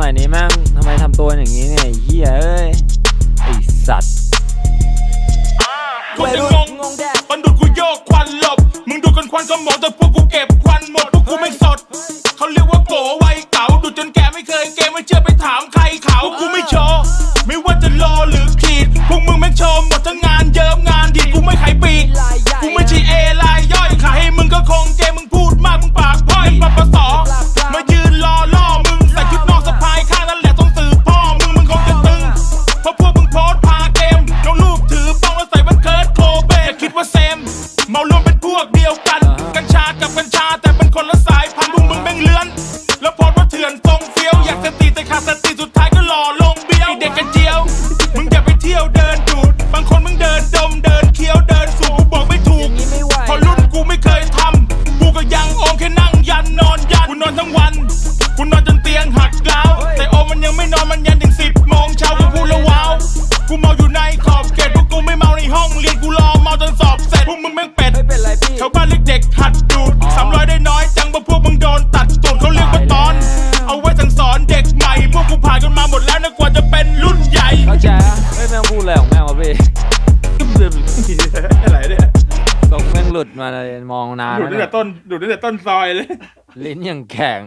มัยนี้แม่งทำไมทำตัวอย่างนี้เนี่ยไอ้เฮียเอ้ยไอสัตว์ คนจะงงมันดูดกูโยกควันหลบ มึงดูดกันควันก็หมงแต่พวกกูเก็บควันหมด พวกกูไม่สด เขาเรียกว่าโกไวยเก๋าดูดจนแกไม่เคยเกมไม่เชื่อไปถามใครเขา กัญชากับกัญชาแต่เป็นคนละสายพันธุ์พวกมึงแม่งเลื้อน แล้วโพสต์ว่าเถื่อนทรงเฟี้ยว อยากสติแต่ขาดสติสุดท้ายก็หล่อลงเบี้ยวไอ้เด็กกระเจียว มึงอย่าไปเที่ยวเดินดูด บางคนมึงเดินดมเดินเคี้ยวเดินสูบกูบอกไม่ถูกเพราะรุ่นกูไม่เคยทำกูก็ยังโอมแค่นั่งยันนอนยันกูนอนทั้งวันกูนอนจนเตียงหักล้าวแต่โอมมันยังไม่นอนมันยันถึงสิบโมงเช้ากูพูดและว้าวกูเมาอยู่ในขอบเขตพวกกูไม่เมาในห้องเรียนกูรอ ไม่เป็นไรพี่ชาวบ้านเรียกเด็กหัดดูดสามร้อยได้น้อยจังเพราะพวกมึงโดนตัดตูดเขาเรียกว่าตอน เอาไว้สั่งสอนเด็กใหม่ พวกกูผ่านกันมาหมดแล้วนะกว่าจะเป็นรุ่นใหญ่เข้าใจอะไม่แม่งพูดอะไรของแม่งวะพี่อะไรเนี่ยตกแม่งหลุดมาเลยมองนานดูดแล้วตั้งแต่เนี่ยต้นดูดตั้งแต่ต้นซอยเลย ลิ้นยังแข็ง